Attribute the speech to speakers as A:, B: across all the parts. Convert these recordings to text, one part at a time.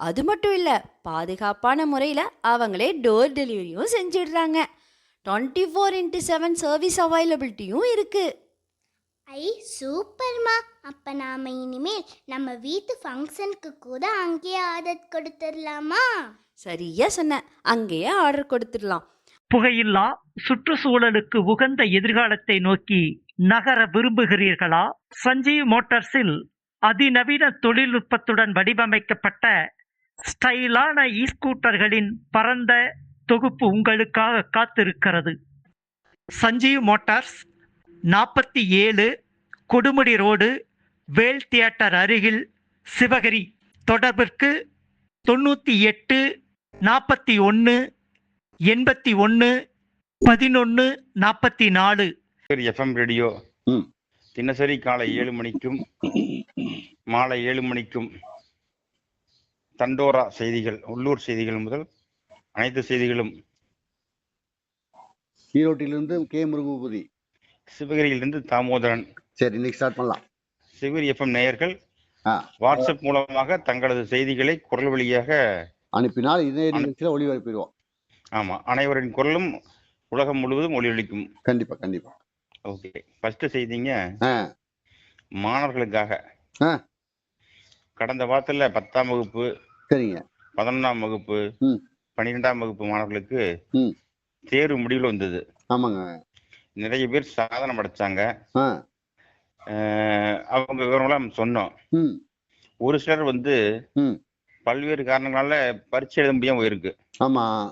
A: அது மட்டும் இல்லை பாதுகாப்பான முறையில் அவங்களே டோர் டெலிவரியும் செஞ்சிடுறாங்க. Twenty four into seven service அவைலபிலிட்டியும் இருக்குது
B: ஐ சூப்பர்மா அப்ப நாம இனிமேல் நம்ம வீட்டு ஃபங்க்ஷனுக்கு கூட அங்கேயே ஆர்டர் கொடுத்துடலாமா?
A: சரியா சொன்ன. அங்கேயே ஆர்டர் கொடுத்துடலாம்.
C: புகையில்லா சுற்றுச்சூழலுக்கு உகந்த எதிர்காலத்தை நோக்கி நகர விரும்புகிறீர்களா? சஞ்சீவ் மோட்டார்ஸில் அதிநவீன தொழில்நுட்பத்துடன் வடிவமைக்கப்பட்ட ஸ்டைலான இ ஸ்கூட்டர்களின் பரந்த தொகுப்பு உங்களுக்காக காத்திருக்கிறது. சஞ்சீவ் மோட்டார்ஸ் நாற்பத்தி ஏழு கொடுமுடி ரோடு வேல் தியேட்டர் அருகில் சிவகிரி. தொடர்பிற்கு தொண்ணூற்றி எட்டு நாற்பத்தி ஒன்று எண்பத்தி ஒன்று பதினொன்று நாற்பத்தி நாலு.
D: எஃப்எம் ரேடியோ
E: ம்.
D: தினசரி காலை ஏழு மணிக்கும் மாலை ஏழு மணிக்கும் தண்டோரா செய்திகள் உள்ளூர் செய்திகள் முதல் அனைத்து செய்திகளும்
E: ஈரோட்டிலிருந்து கே முருகபூதி.
D: சிவகிரியிலிருந்து தாமோதரன்.
E: சரி இன்னைக்கு ஸ்டார்ட் பண்ணலாம்.
D: சிவகிரி எஃப்எம் நேயர்கள் வாட்ஸ்அப் மூலமாக தங்களது செய்திகளை குரல் வழியாக
E: அனுப்பினால் இதே நிகழ்ச்சியில் ஒளிபரப்பிடுவோம்.
D: ஆமா அனைவரின் குரலும் உலகம் முழுவதும் ஒளியளிக்கும்
E: கண்டிப்பா கண்டிப்பா.
D: ஓகே ஃபர்ஸ்ட் செய்திங்க. மாணவர்களுக்காக. கடந்த வாரத்துல பத்தாம் வகுப்பு
E: சரிங்க.
D: பதினொன்றாம் வகுப்பு
E: ம்.
D: பன்னிரெண்டாம் வகுப்பு மாணவர்களுக்கு
E: ம்.
D: தேர்வு முடிவில் வந்தது.
E: ஆமாங்க.
D: நிறைய பேர் சாதனை படைச்சாங்க.
E: ஆ.
D: அஹ் அவங்க விவரம்லாம் சொன்னோம்.
E: ம்.
D: ஒரு சிலர் வந்து
E: ம்.
D: பல்வேறு காரணங்களால பரீட்சை எழுத முடியாம போயிருக்கு.
E: ஆமா.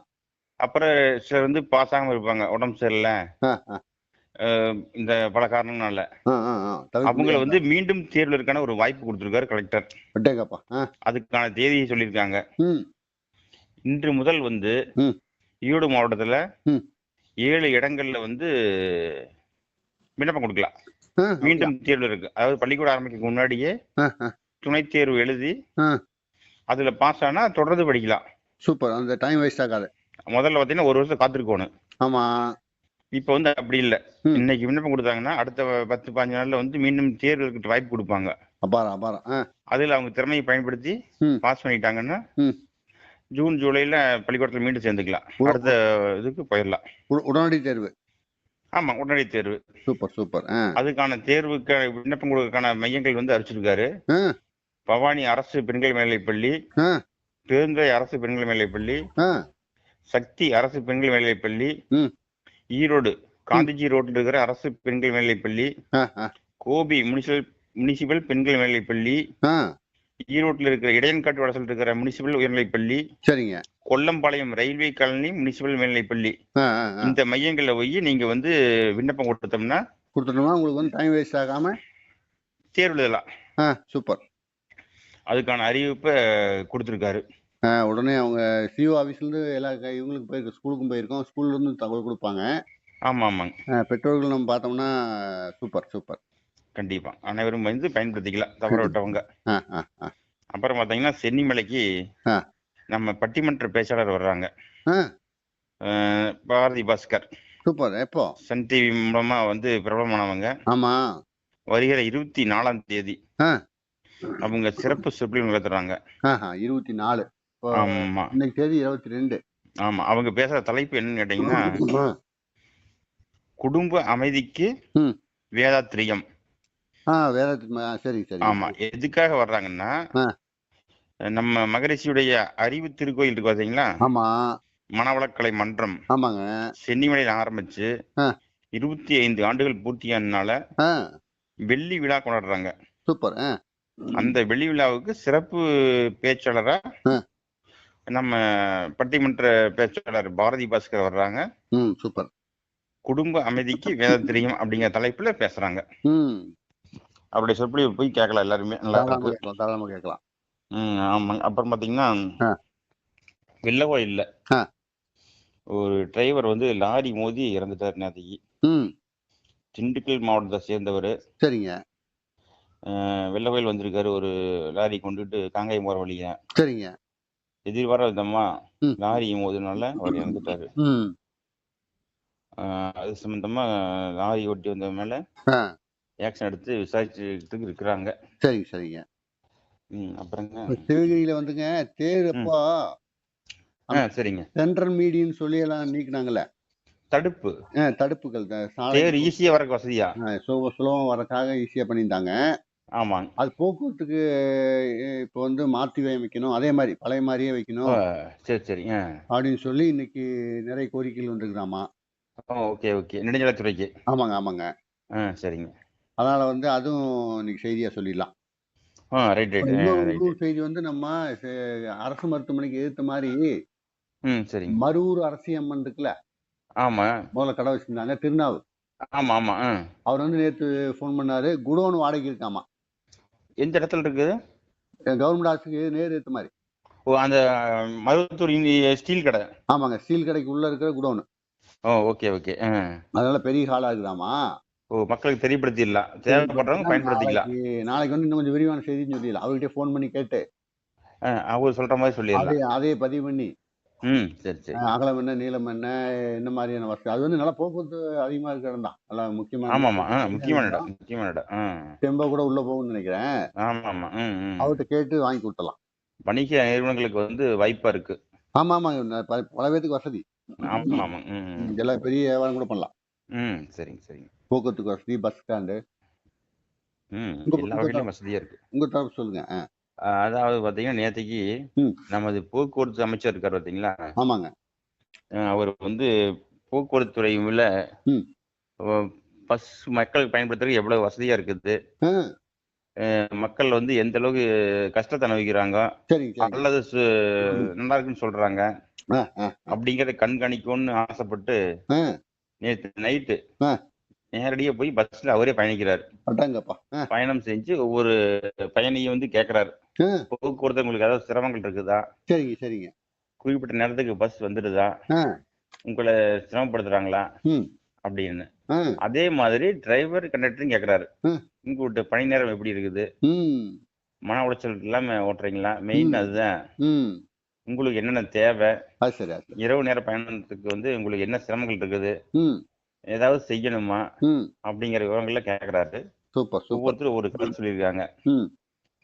D: அப்புறம் சிலர் வந்து பாஸ் ஆகாம இருப்பாங்க. உடம்பு சரியில்லை.
E: ஆ ஆ.
D: அஹ் இந்த பல காரணங்களால அவங்கள. வந்து மீண்டும் தேர்வுக்கான ஒரு வாய்ப்பு கொடுத்திருக்காரு கலெக்டர். அதுக்கான தேதியை சொல்லியிருக்காங்க. இன்று முதல் வந்து. ஈரோடு மாவட்டத்துல. ஏழு இடங்கள்ல வந்து விண்ணப்பம் கொடுக்கலாம். மீண்டும் தேர்வு இருக்கு. அதாவது பள்ளிக்கூடம் ஆரம்பிக்க முன்னாடியே. துணைத் தேர்வு எழுதி. அதுல பாஸ் ஆனா தொடர்ந்து படிக்கலாம்.
E: சூப்பர். அந்த டைம் வேஸ்ட் ஆகாது.
D: முதல்ல பாத்தீங்கன்னா ஒரு வருஷம் காத்திருக்கணும்.
E: ஆமா.
D: இப்ப வந்து அப்படி இல்ல. இன்னைக்கு விண்ணப்பம் கொடுத்தாங்கன்னா அடுத்த பத்து பாஞ்சு நாள்ல வந்து மீண்டும் தேர்வுக்கு வாய்ப்பு கொடுப்பாங்க.
E: அபாரம் அபாரம்.
D: அதுல அவங்க திறமையை பயன்படுத்தி. பாஸ் பண்ணிட்டாங்கன்னா. ஜூன் ஜூலைல பள்ளிக்கூடத்துல மீண்டும் சேர்ந்துக்கலாம். அடுத்த இதுக்கு போயிடலாம்.
E: உட- உடனடி தேர்வு.
D: ஆமா உடனடி தேர்வு.
E: Super super.
D: அதுக்கான தேர்வுக்கு விண்ணப்பம் கொடுக்கறதுக்கான மையங்கள் வந்து அறிவிச்சிருக்காரு
E: ஆ.
D: பவானி அரசு பெண்கள் மேல்நிலைப்பள்ளி
E: ஆ.
D: பெருந்துறை அரசு பெண்கள் மேல்நிலைப்பள்ளி சக்தி அரசு பெண்கள் மேல்நிலைப்பள்ளி. ஈரோடு காந்திஜி ரோட்டில் இருக்கிற அரசு பெண்கள் மேல்நிலைப்பள்ளி கோபி முனிசிபல் முனிசிபல் பெண்கள் மேல்நிலைப்பள்ளி ஈரோட்டில் இருக்கிற இடையன்காட்டு வடசில் இருக்கிற முனிசிபல் உயர்நிலைப்பள்ளி
E: சரிங்க.
D: கொல்லம்பாளையம் ரயில்வே காலனி முனிசிபல் மேல்நிலைப்பள்ளி. இந்த மையங்களில் போய் நீங்க வந்து விண்ணப்பம் கொடுத்தோம்னா
E: கொடுத்துட்டோம்னா உங்களுக்கு வந்து டைம் வேஸ்ட் ஆகாம
D: தேர்வு எழுதலாம்.
E: சூப்பர்.
D: அதுக்கான அறிவிப்பை கொடுத்துருக்காரு.
E: உடனே அவங்க சிஓ ஆஃபீஸ்லேருந்து எல்லா க- இவங்களுக்கு போயிருக்கு ஸ்கூலுக்கும் போயிருக்கோம். ஸ்கூல்லேருந்து தகவல் கொடுப்பாங்க.
D: ஆமா ஆமாங்க
E: பெற்றோர்கள் நம்ம பார்த்தோம்னா சூப்பர் சூப்பர்.
D: கண்டிப்பா. அனைவரும் வந்து பயன்படுத்திக்கலாம் தவற விட்டவங்க.
E: ஆ ஆ ஆ.
D: அப்புறம் பாத்தீங்கன்னா சென்னிமலைக்கு
E: ஆ.
D: நம்ம பட்டிமன்ற பேச்சாளர் வர்றாங்க.
E: ஆ.
D: அஹ் பாரதி பாஸ்கர்.
E: சூப்பர். எப்போ?
D: சன் டிவி மூலமா வந்து பிரபலமானவங்க.
E: ஆமாம்
D: வருகிற இருபத்தி நாலாம் தேதி.
E: ஆ.
D: அவங்க சிறப்பு சொற்பொழிவு நடத்துறாங்க.
E: ஆஹா இருபத்தி நாலு.
D: ஆமா.
E: இன்னைக்கு தேதி இருபத்தி ரெண்டு
D: ஆமா. அவங்க பேசுற தலைப்பு என்னன்னு கேட்டீங்கன்னா குடும்ப அமைதிக்கு. வேதாத்திரியம்.
E: சரி சரி.
D: ஆமா. எதுக்காக வர்றாங்கன்னா. நம்ம மகரிஷியுடைய அறிவு திருக்கோயில் இருக்கு பாத்தீங்களா?
E: ஆமாம்
D: மனவளக்கலை மன்றம்.
E: ஆமாங்க.
D: சென்னிமலையில் ஆரம்பிச்சு. இருபத்தி ஐந்து ஆண்டுகள் பூர்த்தியானனால
E: ஆ.
D: வெள்ளி விழா கொண்டாடுறாங்க.
E: சூப்பர்.
D: அந்த வெள்ளி விழாவுக்கு சிறப்பு பேச்சாளரா. நம்ம பட்டிமன்ற பேச்சாளர் பாரதி பாஸ்கர் வர்றாங்க.
E: ம் சூப்பர்.
D: குடும்ப அமைதிக்கு வேதத்திரியம் அப்படிங்கிற தலைப்புல பேசுறாங்க.
E: ம்.
D: அப்படி சொற்பொழிவு போய் கேட்கலாம் எல்லாருமே. நல்லா
E: கேட்கலாம்
D: ம் ஆமாங்க. அப்புறம் பாத்தீங்கன்னா
E: ஆ.
D: வெள்ளை கோயில்ல
E: ஆ.
D: ஒரு டிரைவர் வந்து லாரி மோதி இறந்துட்டார் நேற்றுக்கு திண்டுக்கல் மாவட்டத்தை சேர்ந்தவர்.
E: சரிங்க.
D: வெள்ளவயல் வந்திருக்காரு. ஒரு லாரி கொண்டுட்டு காங்காயம் போகிற வழிய.
E: சரிங்க.
D: எதிர்பார விதமா
E: ம்.
D: லாரி மோதினால அவர் இறந்துட்டாரு. அது சம்பந்தமா லாரி ஓட்டி வந்த மேல ஆக்ஷன் எடுத்து விசாரிச்சுட்டு இருக்கிறாங்க.
E: சரிங்க. சரிங்க
D: அப்புறங்க
E: சிவகிரியில வந்துங்க தேர் அப்போ
D: சரிங்க.
E: சென்ட்ரல் மீடியன்னு சொல்லி எல்லாம் நீக்கினாங்கல்ல?
D: தடுப்பு.
E: தடுப்புகள்
D: தேர் ஈஸியா வரக்கு வசதியா?
E: சுலபம் வரக்காக ஈஸியா பண்ணியிருந்தாங்க.
D: ஆமாங்க.
E: அது போக்குவரத்துக்கு இப்போ வந்து மாற்றி வைக்கணும் அதே மாதிரி பழைய மாதிரியே வைக்கணும்.
D: சரி சரி.
E: அப்படின்னு சொல்லி இன்னைக்கு நிறைய கோரிக்கைகள் வந்திருக்கிறாமா
D: ஓகே ஓகே. நெடுஞ்சாலைத்துறைக்கு.
E: ஆமாங்க ஆமாங்க.
D: ஆ சரிங்க.
E: அதனால வந்து அதுவும் இன்னைக்கு செய்தியா சொல்லிடலாம்.
D: ஆ ரைட் ரைட்.
E: இன்னொரு
D: ரைட்
E: இன்னொரு செய்தி வந்து நம்ம அரசு மருத்துவமனைக்கு எதிர்த்த மாதிரி
D: ம் சரிங்க.
E: மருவூர் அரசியம்மன் இருக்குல்ல.
D: ஆமா.
E: முதல்ல கடை வச்சிருந்தாங்க திருநாவு.
D: ஆமா ஆமா.
E: அவர் வந்து நேற்று ஃபோன் பண்ணாரு. குடோன் வாடகை இருக்காமா.
D: எந்த இடத்துல இருக்குது?
E: கவர்மெண்ட் ஆஃபீஸுக்கு நேர் ஏற்ற மாதிரி.
D: ஓ அந்த மருவத்தூர் ஸ்டீல் கடை.
E: ஆமாங்க ஸ்டீல் கடைக்கு உள்ள இருக்கிற குடோன்.
D: ஓ ஓகே ஓகே
E: அதனால பெரிய ஹாலா இருக்குதாமா?
D: ஓ மக்களுக்கு தெரியப்படுத்திடலாம். தேவைப்படுறவங்க பயன்படுத்திக்கலாம்.
E: நாளைக்கு வந்து இன்னும் கொஞ்சம் விரிவான செய்தின்னு சொல்லிடலாம். அவர்கிட்ட ஃபோன் பண்ணி கேட்டு.
D: அவர் சொல்ற மாதிரி சொல்லிடலாம்.
E: அதே பதிவு பண்ணி.
D: ம் சரி சரி.
E: அஹ், அகலம் என்ன நீளம் என்ன என்ன மாதிரியான வசதி? அது வந்து நல்லா போக்குவரத்து அதிகமா இருக்கிற இடம் தான். நல்லா முக்கியமான
D: ஆமா ஆமா ஆ முக்கியமான இடம்? முக்கியமான இடம் ஆ.
E: டெம்போ கூட உள்ள போகும்னு நினைக்கிறேன்.
D: ஆமா ஆமா ம் ம்.
E: அவர்கிட்ட கேட்டு வாங்கி கொடுத்தலாம்
D: வணிக நிறுவனங்களுக்கு வந்து வாய்ப்பா இருக்கு.
E: ஆமா ந- பல பல பேத்துக்கு வசதி.
D: ஆமா ஆமா ம். ம்.
E: எல்லாம் பெரிய வியாபாரம் கூட பண்ணலாம்.
D: ம் சரிங்க சரிங்க.
E: போக்குவரத்துக்கு வசதி பஸ் ஸ்டாண்டு.
D: ம்
E: உங்க-
D: எல்லா
E: உங்க
D: வகையிலும் வசதியா இருக்கு.
E: உங்க தரப்பு சொல்லுங்க
D: அதாவது பாத்தீங்கன்னா நேற்றுக்கு. நமது போக்குவரத்து அமைச்சர் இருக்கார் பாத்தீங்களா?
E: ஆமாங்க.
D: அவர் வந்து போக்குவரத்து துறையில. பஸ் மக்கள் பயன்படுத்துறதுக்கு எவ்வளவு வசதியா இருக்குது? மக்கள் வந்து எந்த அளவுக்கு கஷ்டத்தை அனுபவிக்கிறாங்க? அல்லது நல்லா இருக்குன்னு சொல்றாங்க. அப்படிங்கறத கண்காணிக்கும்னு ஆசைப்பட்டு நேற்று நைட்டு. நேரடியா போய் பஸ்ல அவரே பயணிக்கிறார். பயணம் செஞ்சு ஒவ்வொரு பயணியும் வந்து கேக்குறாரு. போக்குவரத்து உங்களுக்கு ஏதாவது சிரமங்கள் இருக்குதா?
E: சரிங்க சரிங்க.
D: குறிப்பிட்ட நேரத்துக்கு பஸ் வந்துடுதா? உங்களை சிரமப்படுத்துறாங்களா? அப்படின்னு. அதே மாதிரி டிரைவர் கண்டக்டரும் கேக்குறாரு.
E: ம்.
D: உங்கள்கிட்ட பணி நேரம் எப்படி இருக்குது? மன உளைச்சல் இல்லாம ஓட்டுறீங்களா? மெயின். அதுதான். உங்களுக்கு என்னென்ன தேவை. இரவு நேர பயணத்துக்கு வந்து உங்களுக்கு என்ன சிரமங்கள் இருக்குது? ஏதாவது செய்யணுமா. அப்படிங்கிற விவரங்கள்ல கேக்குறாரு. ஒவ்வொருத்தரும் ஒரு கருத்து சொல்லியிருக்காங்க.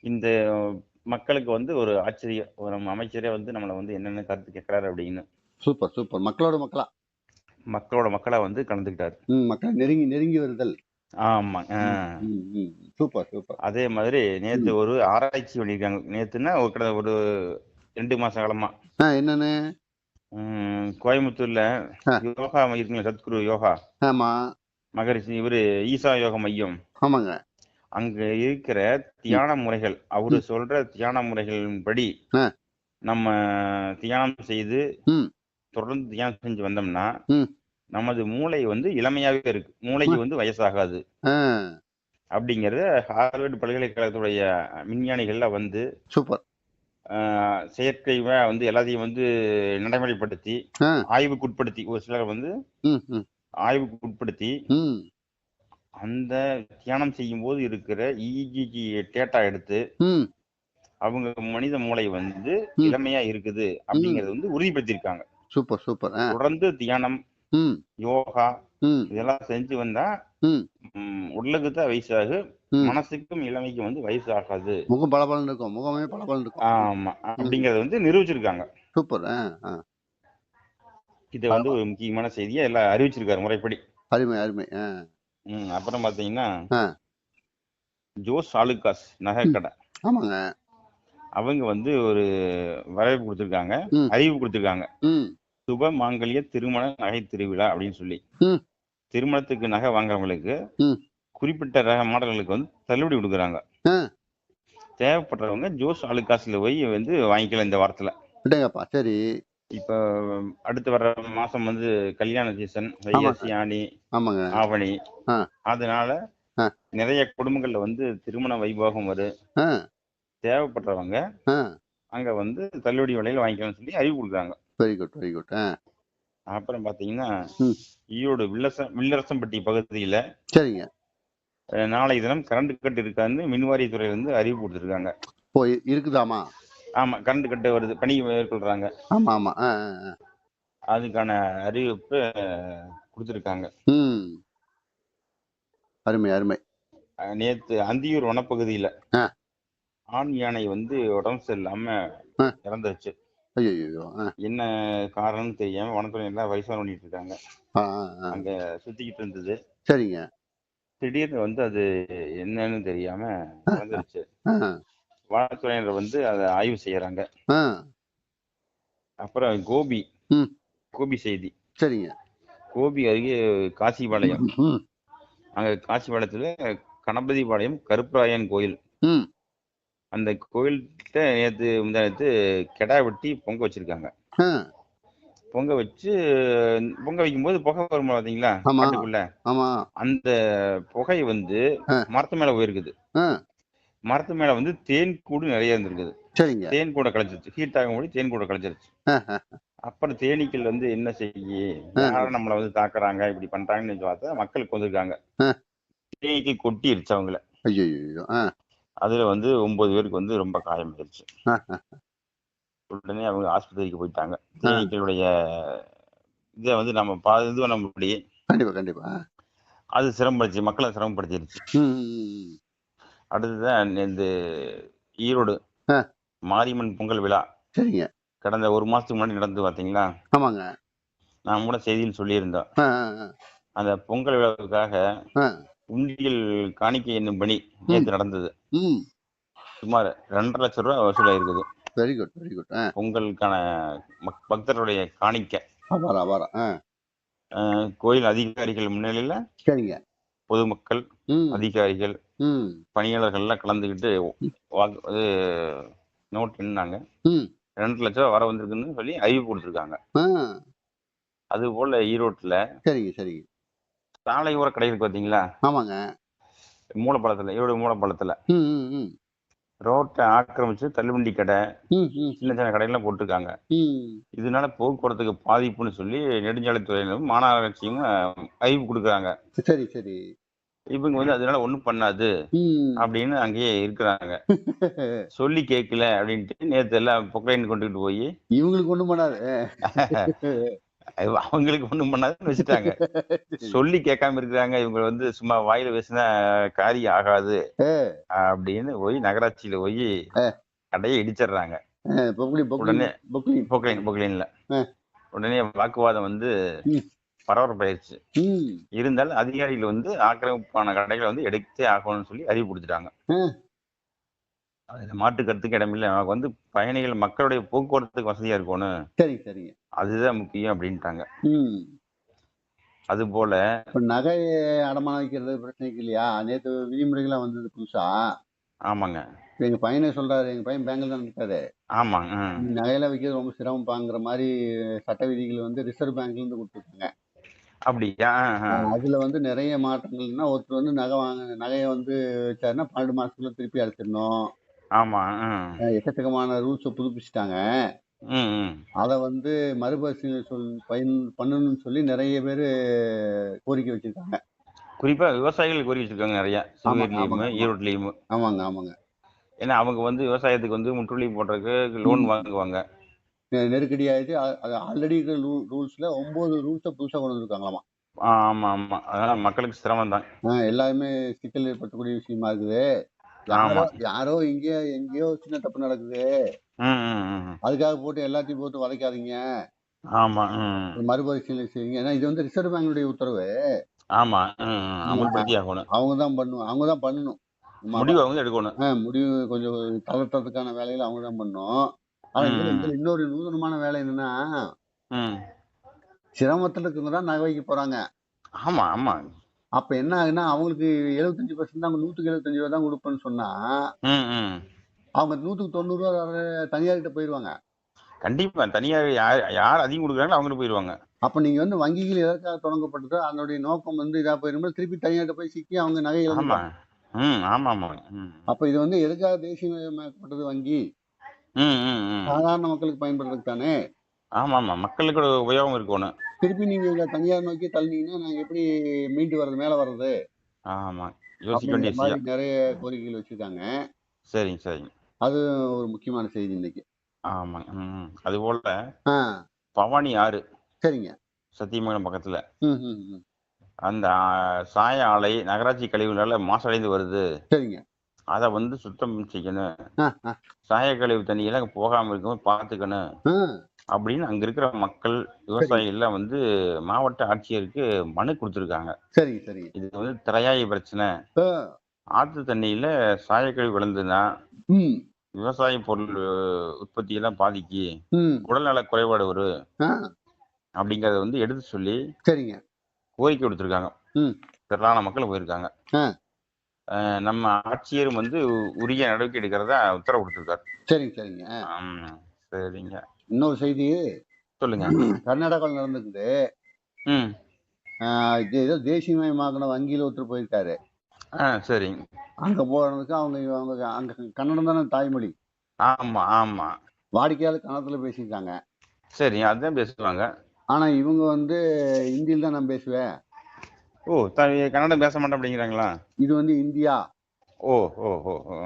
D: இந்த மக்களுக்கு வந்து ஒரு ஆச்சரியம் ஒரு நம்ம அமைச்சரே வந்து நம்மளை வந்து என்னென்ன கருத்து கேட்கறாரு அப்படின்னு.
E: Super super. மக்களோட மக்களா?
D: மக்களோட மக்களா வந்து கலந்துக்கிட்டாரு.
E: மக்கள் நெருங்கி நெருங்கி வருதல்.
D: ஆமா.
E: Super super.
D: அதே மாதிரி நேத்து ஒரு ஆராய்ச்சி பண்ணியிருக்காங்க நேத்துன்னா ஒரு கடந்த ஒரு ரெண்டு மாச காலமா.
E: என்னன்னு?
D: கோயம்புத்தூர்ல. யோகா இருக்குங்களா சத்குரு யோகா.
E: ஆமா.
D: மகரிஷி இவரு ஈசா யோக மையம்.
E: ஆமாங்க.
D: அங்க இருக்கிற தியான முறைகள் அவரு சொல்ற தியான முறைகளின்படி. நம்ம தியானம் செய்து. தொடர்ந்து தியானம் செஞ்சு வந்தோம்னா. நமது மூளை வந்து இளமையாவே இருக்கு. மூளைக்கு வந்து வயசாகாது. அப்படிங்கறத ஹார்வர்டு பல்கலைக்கழகத்துடைய விஞ்ஞானிகள்ல வந்து
E: சூப்பர்.
D: ஆஹ், செயற்கைவா வந்து எல்லாத்தையும் வந்து நடைமுறைப்படுத்தி ஆய்வுக்குட்படுத்தி ஒரு சிலர் வந்து ஆய்வுக்குட்படுத்தி
E: ம்.
D: அந்த தியானம் செய்யும் போது இருக்கிற இஜிஜி டேட்டா எடுத்து அவங்க மனித மூளை வந்து. இளமையா இருக்குது அப்படிங்கறது வந்து உறுதிப்படுத்தியிருக்காங்க.
E: Super super.
D: தொடர்ந்து தியானம் யோகா இதெல்லாம் செஞ்சு வந்தா உடலுக்கு தான் வயசாகு. மனசுக்கும் இளமைக்கும் வந்து வயசு ஆகாது
E: முகம் பளபளன்னு இருக்கும். முகமே பளபளன்னு இருக்கும்.
D: ஆமா. அப்படிங்கறத வந்து நிரூபிச்சிருக்காங்க.
E: சூப்பர்.
D: இது வந்து ஒரு முக்கியமான செய்தியை எல்லாம் அறிவிச்சிருக்காரு முறைப்படி.
E: அருமை அருமை.
D: அப்புறம் பாத்தீங்கன்னா. ஜோஸ் ஆலுகாஸ் நகைக்கடை.
E: ஆமாங்க.
D: அவங்க வந்து ஒரு வரவேற்பு கொடுத்திருக்காங்க. அறிவு கொடுத்திருக்காங்க. சுப மாங்கல்ய திருமண நகை திருவிழா அப்படின்னு சொல்லி. திருமணத்துக்கு நகை வாங்குறவங்களுக்கு. குறிப்பிட்ட ரக மாடல்களுக்கு வந்து தள்ளுபடி கொடுக்குறாங்க. தேவைப்படுறவங்க ஜோஸ் ஆலுகாஸ்ல போய் வந்து வாங்கிக்கலாம் இந்த வாரத்துல.
E: சரி.
D: இப்போ அடுத்து வர்ற மாசம் வந்து கல்யாண சீசன் வைகாசி ஆணி
E: ஆமாங்க.
D: ஆவணி. அதனால. நிறைய குடும்பங்கள்ல வந்து திருமண வைபோகம் வரும் தேவைப்படுறவங்க அங்க வந்து தள்ளுபடி விலையில வாங்கிக்கலாம்னு சொல்லி அறிவு கொடுக்குறாங்க.
E: வெரி குட் வெரி குட்
D: அப்புறம் பாத்தீங்கன்னா. ஈரோடு வில்லச வில்லரசம்பட்டி பகுதியில
E: சரிங்க.
D: நாளை தினம் கரண்ட் கட் இருக்கான்னு மின்வாரியத்துறையில இருந்து அறிவிப்பு கொடுத்துருக்காங்க.
E: இருக்குதாமா
D: ஆமா கரண்ட் கட்டு வருது. பணி மேற்கொள்றாங்க.
E: ஆமா ஆமா.
D: அதுக்கான அறிவிப்பு கொடுத்திருக்காங்க.
E: அருமை அருமை.
D: நேத்து அந்தியூர் வனப்பகுதியில. ஆண் யானை வந்து உடம்பு சரியில்லாம
E: ஆ.
D: என்ன காரணம்னு தெரியாம வனத்துறை எல்லாம் பரிசோதனை பண்ணிட்டு இருக்காங்க. அங்க சுத்திக்கிட்டு இருந்தது.
E: சரிங்க.
D: திடீர்னு வந்து அது என்னன்னு தெரியாம இறந்துருச்சு. வனத்துறையினர் வந்து அதை ஆய்வு செய்யறாங்க. அப்புறம் கோபி. கோபி செய்தி.
E: சரிங்க.
D: கோபி அருகே காசிபாளையம். அங்க காசிபாளையத்துல கணபதிபாளையம் கருப்பராயன் கோயில். அந்த கோயில்கிட்ட நேத்து முந்தா நேத்து கெடா வெட்டி பொங்க வச்சிருக்காங்க. பொங்க வச்சு பொங்க வைக்கும்போது புகை வரும் பாத்தீங்களா? அந்த புகை வந்து. மரத்து மேல போயிருக்குது. மரத்து மேல வந்து தேன் கூடு நிறைய இருந்திருக்குது.
E: சரிங்க.
D: தேன் கூட கலைச்சிருச்சு ஹீட் ஆகும்போது தேன் கூட கலைச்சிருச்சு. அப்புறம் தேனீக்கள் வந்து என்ன செய்ய? யாரும் நம்மளை வந்து தாக்குறாங்க? இப்படி பண்றாங்கன்னு பார்த்தா மக்களுக்கு வந்திருக்காங்க.
E: ஆ.
D: தேனீக்கள் கொட்டிருச்சு அவங்கள. அதுல வந்து ஒன்பது பேருக்கு வந்து ரொம்ப காயமாயிருச்சு
E: ஆ, ஆ.
D: உடனே அவங்க ஆஸ்பத்திரிக்கு போயிட்டாங்க. தேனீக்களுடைய இதை வந்து நம்ம பா இது பண்ண முடியே
E: கண்டிப்பா கண்டிப்பா
D: அது சிரமப்படுத்தி மக்களை சிரமப்படுத்திருச்சு. அடுத்ததான் இந்த ஈரோடு. மாரியம்மன் பொங்கல் விழா.
E: சரிங்க.
D: கடந்த ஒரு மாசத்துக்கு முன்னாடி நடந்து பாத்தீங்களா?
E: ஆமாங்க.
D: நான் கூட செய்தியில் சொல்லியிருந்தோம். அந்த பொங்கல் விழாவுக்காக. உண்டியல் காணிக்கை என்னும் பணி நேற்று நடந்தது. சுமார் ரெண்டரை லட்சம் ரூபாய் வசூலாயிருக்குது
E: வெரி குட் வெரி குட்.
D: பொங்கலுக்கான பக்தர்களுடைய காணிக்கை. கோயில் அதிகாரிகள் முன்னிலையில
E: சரிங்க.
D: பொதுமக்கள் அதிகாரிகள் பணியாளர்கள் எல்லாம் கலந்துக்கிட்டு வாக்கு நோட் எண்ணாங்க
E: ம்.
D: ரெண்டு லட்சம் ரூபாய் வர வந்திருக்குன்னு சொல்லி அறிவிப்பு கொடுத்துருக்காங்க அது போல ஈரோட்டுல
E: சரிங்க சரிங்க.
D: சாலை ஓர கடை இருக்கு பாத்தீங்களா
E: ஆமாங்க
D: மூலப்பாளத்துல ஈரோடு மூலப்பாளத்துல ரோட்டை ஆக்கிரமிச்சு தள்ளுவண்டி கடை சின்ன சின்ன கடையெல்லாம் போட்டிருக்காங்க. இதனால போக்குவரத்துக்கு பாதிப்புன்னு சொல்லி நெடுஞ்சாலைத்துறையினரும் மாநகராட்சியும் அறிவிப்பு கொடுக்குறாங்க.
E: சரி சரி.
D: இவங்க வந்து அதனால ஒண்ணும் பண்ணாது அப்படின்னு அங்கேயே இருக்கிறாங்க. சொல்லி கேட்கல அப்படின்ட்டு நேத்து எல்லாம் பொக்லைன் கொண்டுகிட்டு போய்.
E: இவங்களுக்கு ஒண்ணும் பண்ணாது.
D: அவங்களுக்கு ஒண்ணும் பண்ணாதுன்னு வச்சுட்டாங்க. சொல்லி கேட்காம இருக்கிறாங்க. இவங்க வந்து சும்மா வாயில பேசினா காரியம் ஆகாது அப்படின்னு போய் நகராட்சியில போய் கடையை இடிச்சிடுறாங்க. உடனே
E: பொக்லி
D: பொக்லைன் பொக்லைன்ல. உடனே வாக்குவாதம் வந்து
E: ம்.
D: பரபரப்பாயிருச்சு
E: ம்.
D: இருந்தாலும் அதிகாரிகள் வந்து ஆக்கிரமிப்பான கடைகளை வந்து எடுத்தே ஆகணும்னு சொல்லி அறிவு கொடுத்துட்டாங்க. மாட்டு கருத்துக்கு இடமில்லை நமக்கு வந்து பயணிகள் மக்களுடைய போக்குவரத்துக்கு வசதியா இருக்கணும்.
E: சரிங்க சரிங்க.
D: அதுதான் முக்கியம் அப்படின்ட்டாங்க. அது போல
E: இப்ப நகை அடமானம் வைக்கிறது பிரச்சனை இல்லையா? நேற்று விதிமுறைகள்லாம் வந்தது புதுசா?
D: ஆமாங்க.
E: எங்க பையனே சொல்றாரு எங்க பையன் பேங்க்ல தான் இருக்காரு.
D: ஆமாங்க.
E: நகையெல்லாம் வைக்கிறது ரொம்ப சிரமப்பாங்கிற மாதிரி சட்ட விதிகள் வந்து ரிசர்வ் பேங்க்ல இருந்து கொடுத்துருக்காங்க.
D: அப்படியா? ஆ, ஆ.
E: அதுல வந்து நிறைய மாற்றங்கள்னா ஒருத்தர் வந்து நகை வாங்க நகையை வந்து வச்சாருன்னா பன்னெண்டு மாசத்துக்குள்ள திருப்பி அடைச்சிடணும்.
D: ஆமா
E: எக்கச்சக்கமான ரூல்ஸை புதுப்பிச்சிட்டாங்க.
D: ம், ம்.
E: அதை வந்து மறுபரிசீலனை சொல் பயன் பண்ணணும்னு சொல்லி நிறைய பேர் கோரிக்கை வச்சிருக்காங்க.
D: குறிப்பா விவசாயிகள் கோரி வச்சிருக்காங்க நிறைய. சிவகங்கையிலயும்
E: ஆமாங்க.
D: ஈரோட்லயும்
E: ஆமாங்க ஆமாங்க.
D: ஏன்னா அவங்க வந்து விவசாயத்துக்கு வந்து முற்றுலி போடுறதுக்கு லோன் வாங்குவாங்க.
E: நெ- நெருக்கடி ஆயிட்டு அ- அது ஆல்ரெடி இருக்கிற ரூல்ஸ்ல ஒன்பது ரூல்ஸை புதுசாக கொண்டு வந்திருக்காங்களாமா.
D: ஆ, ஆமா ஆமா அதனால மக்களுக்கு சிரமம் தான்.
E: எல்லாருமே சிக்கல் ஏற்படுத்தக்கூடிய விஷயமா இருக்குது. யாரோ இங்கேயோ எங்கேயோ சின்ன தப்பு நடக்குது. அதுக்காக போட்டு எல்லாத்தையும் போட்டு வளைக்காதீங்க.
D: ஆமா.
E: மறுபரிசீலனை செய்யுங்க. ஏன்னா இது வந்து ரிசர்வ் பேங்குடைய உத்தரவு.
D: ஆமா. அமல்படுத்தி ஆகணும்.
E: அவங்க தான் பண்ணும் அவங்க தான் பண்ணணும்.
D: முடிவு அவங்க எடுக்கணும்.
E: முடிவு கொஞ்சம் தளர்த்துறதுக்கான வேலைகளை அவங்க தான் பண்ணணும். ஆனா இதுல இன்னொரு நூதனமான வேலை என்னன்னா. சிரமத்துல இருக்கவங்க தான் நகை வைக்க போறாங்க.
D: ஆமா ஆமா.
E: அப்ப என்ன ஆகுன்னா அவங்களுக்கு எழுபத்தஞ்சு பர்சன்ட் தான் நூத்துக்கு எழுபத்தஞ்சு ரூபா தான் கொடுப்பேன்னு சொன்னா. அவங்க நூத்துக்கு தொண்ணூறு ரூபா தனியார்கிட்ட போயிருவாங்க.
D: கண்டிப்பா தனியார் யார் யார் அதிகம் கொடுக்குறாங்களோ அவங்க போயிடுவாங்க
E: அப்ப நீங்க வந்து வங்கிகள் எதற்காக தொடங்கப்பட்டதோ அதனுடைய நோக்கம் வந்து இதா போயிரும்போது திருப்பி தனியார்கிட்ட போய் சிக்கி அவங்க நகை
D: ஆமா. ஆமா
E: அப்ப இது வந்து எதுக்காக தேசியமயமாக்கப்பட்டது வங்கி?
D: ம் ம் ம்.
E: சாதாரண மக்களுக்கு பயன்படுறதுக்கு தானே?
D: ஆமா ஆமா மக்களுக்கு ஒரு உபயோகம் இருக்கணும்
E: திருப்பி நீங்க இங்க தனியார் நோக்கி தள்ளினீங்கன்னா நாங்க எப்படி மீண்டு வர்றது மேல வர்றது?
D: ஆமா யோசிக்க வேண்டிய
E: அப்படிங்கிற மாதிரி
D: விஷயம்.
E: நிறைய கோரிக்கைகள் வச்சிருக்காங்க.
D: சரிங்க சரிங்க.
E: அது ஒரு முக்கியமான செய்தி இன்னைக்கு.
D: ஆமாங்க ம் அது போல
E: ஆ.
D: பவானி ஆறு.
E: சரிங்க.
D: சத்தியமங்கலம் பக்கத்துல.
E: ம் ம் ம்.
D: அந்த ஆ, சாய ஆலை நகராட்சி கழிவுனால மாசடைந்து வருது.
E: சரிங்க.
D: அதை வந்து சுத்தம் செய்யணும். சாய கழிவு தண்ணியெல்லாம் போகாம இருக்கவும் பார்த்துக்கணும்.
E: ஆ.
D: அப்படின்னு அங்க இருக்கிற மக்கள் விவசாயிகள் எல்லாம் வந்து மாவட்ட ஆட்சியருக்கு மனு கொடுத்துருக்காங்க.
E: சரிங்க சரிங்க
D: இது வந்து திரையாயி பிரச்சனை. ஆற்று தண்ணியில சாயக்கழிவு விழுந்துன்னா விவசாய பொருள் உற்பத்தி எல்லாம் பாதிக்கு உடல்நல குறைபாடு வரும் அப்படிங்கறத வந்து எடுத்து சொல்லி
E: சரிங்க.
D: கோரிக்கை கொடுத்துருக்காங்க திரளான மக்கள் போயிருக்காங்க. நம்ம ஆட்சியரும் வந்து உரிய நடவடிக்கை எடுக்கிறதா உத்தரவு கொடுத்துருக்காரு.
E: சரிங்க சரிங்க.
D: சரிங்க.
E: இன்னொரு செய்தி.
D: சொல்லுங்க.
E: கர்நாடகாவில் நடந்துக்குது.
D: ம்.
E: ஆஹ் இது ஏதோ தேசியமயமாக்கின வங்கியில் ஒருத்தர் போயிருக்காரு.
D: ஆ சரிங்க
E: அங்க போறதுக்கு அவங்க அவங்க அங்க கன்னடம் தானே தாய்மொழி.
D: ஆமா ஆமா.
E: வாடிக்கையாளர் கன்னடத்துல பேசியிருக்காங்க.
D: சரி அதுதான் பேசுவாங்க.
E: ஆனா இவங்க வந்து ஹிந்தியில் தான் நான் பேசுவேன்.
D: ஓ கன்னடம் பேச மாட்டேன் அப்படிங்கிறாங்களா?
E: இது வந்து இந்தியா.
D: ஓ ஓ ஓ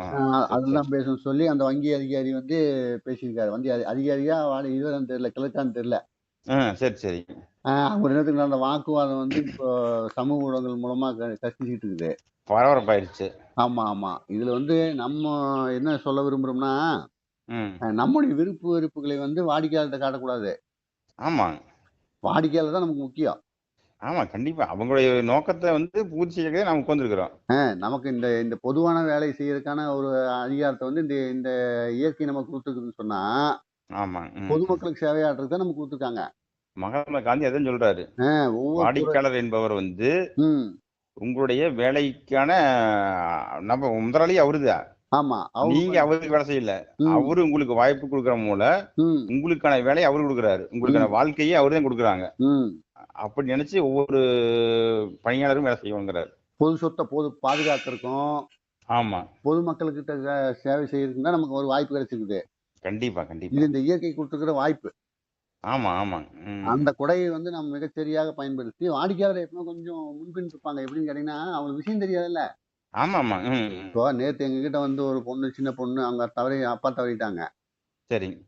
E: அதுதான்
D: சரி.
E: பேசணும்னு சொல்லி அந்த வங்கி அதிகாரி வந்து பேசியிருக்காரு. வங்கி அதி- அதிகாரியா இதுதான் தெரியல கிழக்கான்னு தெரியல.
D: சரி சரி.
E: அவங்க நேரத்துக்கு நடந்த வாக்குவாதம் வந்து இப்போ சமூக ஊடகங்கள் மூலமா க- கசிஞ்சிட்டு இருக்குது.
D: பரபரப்பாயிருச்சு
E: ஆமா ஆமா. இதுல வந்து நம்ம என்ன சொல்ல விரும்புறோம்னா நம்முடைய விருப்பு வெறுப்புகளை வந்து வாடிக்கையாளர்கிட்ட காட்டக்கூடாது.
D: ஆமா
E: வாடிக்கையாளர் தான் நமக்கு முக்கியம்.
D: ஆமா கண்டிப்பா. அவங்களுடைய நோக்கத்தை வந்து பூர்த்தி செய்யறதே நம்ம உட்காந்துருக்கிறோம்
E: நமக்கு இந்த இந்த பொதுவான வேலை செய்யறதுக்கான ஒரு அதிகாரத்தை வந்து இந்த இந்த இயற்கை நமக்கு கொடுத்துருக்குதுன்னு சொன்னா
D: ஆமா.
E: பொதுமக்களுக்கு சேவையாற்றுறது தான் நமக்கு கொடுத்துருக்காங்க.
D: மகாத்மா காந்தி அதான் சொல்றாரு. வாடிக்கையாளர் என்பவர் வந்து உங்களுடைய வேலைக்கான நம்ம முதலாளி அவருதான்
E: ஆமா
D: நீங்க அவருக்கு வேலை செய்யல. அவரு உங்களுக்கு வாய்ப்பு கொடுக்கற மூல உங்களுக்கான வேலையை அவரு கொடுக்குறாரு. உங்களுக்கான வாழ்க்கையை அவரு தான் கொடுக்குறாங்க. அப்படி நினைச்சு ஒவ்வொரு பணியாளரும் வேலை செய்வாங்கிறாரு.
E: பொது சொத்தை பொது பாதுகாத்திருக்கோம்
D: ஆமா.
E: பொதுமக்களுக்கிட்ட சேவை செய்யறதுக்கு தான் நமக்கு ஒரு வாய்ப்பு கிடைச்சிருக்குது.
D: கண்டிப்பா
E: இது
D: கண்டிப்பா
E: இந்த இயற்கை கொடுத்துருக்கிற வாய்ப்பு.
D: ஆமா ஆமா.
E: அந்த கொடையை வந்து நம்ம மிகச்சரியாக பயன்படுத்தி வாடிக்கையாளர் எப்பவும் கொஞ்சம் முன்பின் இருப்பாங்க. எப்படின்னு கேட்டீங்கன்னா அவங்களுக்கு விஷயம் தெரியாதுல்ல.
D: ஆமா ஆமா.
E: இப்போ நேத்து எங்ககிட்ட வந்து ஒரு பொண்ணு சின்ன பொண்ணு அவங்க தவறி அப்பா தவறிட்டாங்க.
D: சரிங்க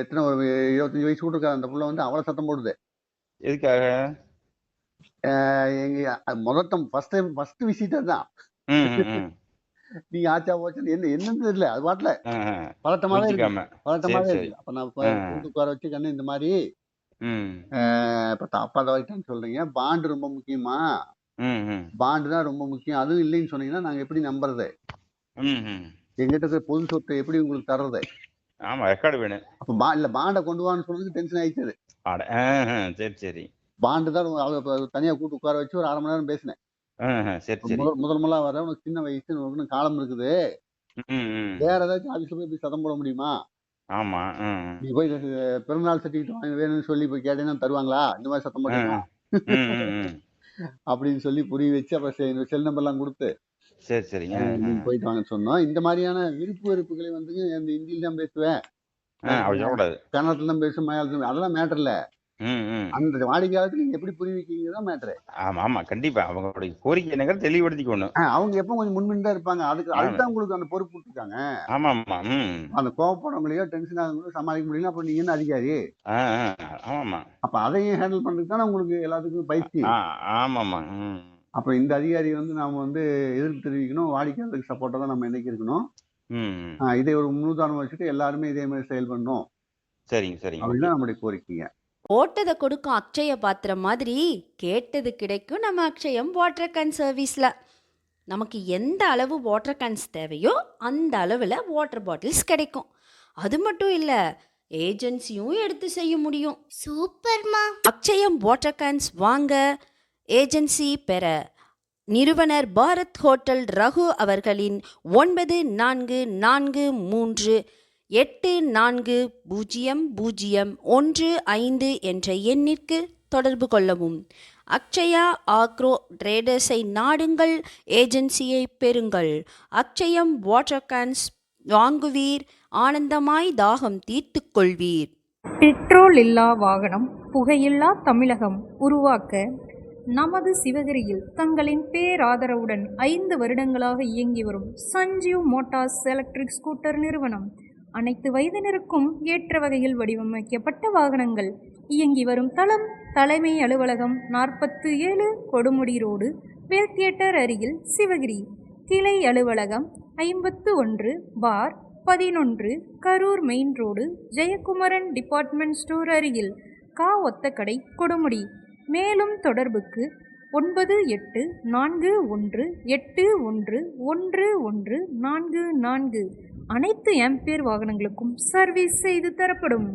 E: எத்தனை ஒரு இருபத்தஞ்சு வயசு கூட இருக்காது அந்த புள்ள வந்து அவ்வளவு சத்தம் போடுது.
D: எதுக்காக?
E: எங்க முதத்தம் ஃபர்ஸ்ட் டைம் ஃபர்ஸ்ட் விசிட்டர் தான். நீங்க ஆச்சா போச்சுன்னு என்ன என்னன்னு தெரியல அது பாட்டுல. பதட்டமாவே இருக்கு. பதட்டமாவே இருக்கு. அப்ப நான் உட்கார வச்சு கண்ணு இந்த மாதிரி. இப்ப த- அப்பா தவறிட்டான்னு சொல்றீங்க. பாண்டு ரொம்ப முக்கியமா? பாண்டு தான் ரொம்ப முக்கியம். அதுவும் இல்லைன்னு சொன்னீங்கன்னா நாங்க எப்படி நம்புறது? எங்கிட்ட பொது சொத்தை எப்படி உங்களுக்கு தர்றது?
D: ஆமா ரெக்கார்டு வேணும்
E: அப்ப பா இல்ல பாண்டை கொண்டு வான்னு சொன்னதுக்கு டென்ஷன் ஆயிடுச்சு.
D: ஆட சரி சரி.
E: பாண்டு தான் தனியா கூட்டு உட்கார வச்சு ஒரு அரை மணி நேரம் பேசினேன். முதல் முதல் வர உனக்கு சின்ன வயசு உனக்கு காலம் இருக்குது. வேற ஏதாச்சும் ஆபீஸ்ல போய் இப்படி சத்தம் போட முடியுமா?
D: ஆமா.
E: நீ போய் பிறந்தநாள் சர்டிஃபிகேட் வாங்க வேணும்னு சொல்லி போய் கேட்டீங்கன்னா தருவாங்களா? இந்த மாதிரி சத்தம் போட்டீங்களா. அப்படின்னு சொல்லி புரிய வச்சு அப்புறம் செல் நம்பர் எல்லாம் கொடுத்து
D: சரி சரிங்க
E: போயிட்டு வாங்கன்னு சொன்னோம் இந்த மாதிரியான விருப்பு வெறுப்புகளை வந்து இந்த ஹிந்தியில் தான் பேசுவேன் கன்னடத்துல தான் பேசுவேன் மலையாளத்துல அதெல்லாம் மேட்டர் இல்ல அந்த வாடிக்கையாளருக்கு நீங்க எப்படி புரிய வைக்கீங்க தான் மேட்ரு
D: ஆமா ஆமா. கண்டிப்பா. அவங்களுடைய கோரிக்கை என்னங்கிறது தெளிவுபடுத்திக்கணும்.
E: அவங்க எப்போ கொஞ்சம் முன்பின் தான் இருப்பாங்க. அதுக்கு அதுக்கு தான் உங்களுக்கு அந்த பொறுப்பு கொடுத்துருக்காங்க.
D: ஆமா ஆமா.
E: அந்த கோவப்படுறவங்களையோ டென்ஷன் ஆகுங்களோ சமாளிக்க முடியல அப்ப நீங்க என்ன அதிகாரி?
D: ஆ ஆ. ஆமாம்மா
E: அப்ப அதையும் ஹேண்டில் பண்றதுக்கு தானே உங்களுக்கு எல்லாத்துக்கும் பயிற்சி.
D: ஆ ஆமாம்மா ம்.
E: அப்ப இந்த அதிகாரி வந்து நாம வந்து எதிர்ப்பு தெரிவிக்கணும் வாடிக்கையாளருக்கு சப்போர்ட்டா தான் நம்ம என்னைக்கு இருக்கணும். இதை ஒரு முன்னுதாரணம் வச்சுட்டு எல்லாருமே இதே மாதிரி செயல்படணும்
D: சரிங்க சரிங்க.
E: அப்படின்னு நம்முடைய கோரிக்கைங்க.
A: போட்டதை கொடுக்கும் அக்ஷய பாத்திரம் மாதிரி கேட்டது கிடைக்கும் நம்ம அக்ஷயம் வாட்டர் கேன் சர்வீஸில் நமக்கு எந்த அளவு வாட்டர் கேன்ஸ் தேவையோ அந்த அளவில் வாட்டர் பாட்டில்ஸ் கிடைக்கும். அது மட்டும் இல்லை ஏஜென்சியும் எடுத்து செய்ய முடியும்.
B: சூப்பர்மா
A: அக்ஷயம் வாட்டர் கேன்ஸ் வாங்க ஏஜென்சி பெற நிறுவனர் பாரத் ஹோட்டல் ரகு அவர்களின் ஒன்பது நான்கு நான்கு மூன்று எட்டு நான்கு பூஜ்ஜியம் பூஜ்ஜியம் ஒன்று ஐந்து என்ற எண்ணிற்கு தொடர்பு கொள்ளவும். அக்ஷயா ஆக்ரோ ட்ரேடர்ஸை நாடுங்கள் ஏஜென்சியை பெறுங்கள். அக்ஷயம் வாட்டர் கேன்ஸ் வாங்குவீர் ஆனந்தமாய் தாகம் தீர்த்து கொள்வீர்.
F: பெட்ரோல் இல்லா வாகனம் புகையில்லா தமிழகம் உருவாக்க நமது சிவகிரியில் தங்களின் பேராதரவுடன் ஐந்து வருடங்களாக இயங்கி வரும் சஞ்சீவ் மோட்டார்ஸ் எலக்ட்ரிக் ஸ்கூட்டர் நிறுவனம். அனைத்து வயதினருக்கும் ஏற்ற வகையில் வடிவமைக்கப்பட்ட வாகனங்கள். இயங்கி வரும் தளம் தலைமை அலுவலகம் நாற்பத்து ஏழு கொடுமுடி ரோடு வேல் தியேட்டர் அருகில் சிவகிரி. கிளை அலுவலகம் ஐம்பத்து ஒன்று பார் பதினொன்று Karur main road Jayakumaran department store அருகில் கா ஒத்தக்கடை கொடுமுடி. மேலும் தொடர்புக்கு ஒன்பது எட்டு நான்கு ஒன்று எட்டு ஒன்று ஒன்று ஒன்று நான்கு நான்கு. அனைத்து எம்பேர் வாகனங்களுக்கும் சர்வீஸ் செய்து தரப்படும்.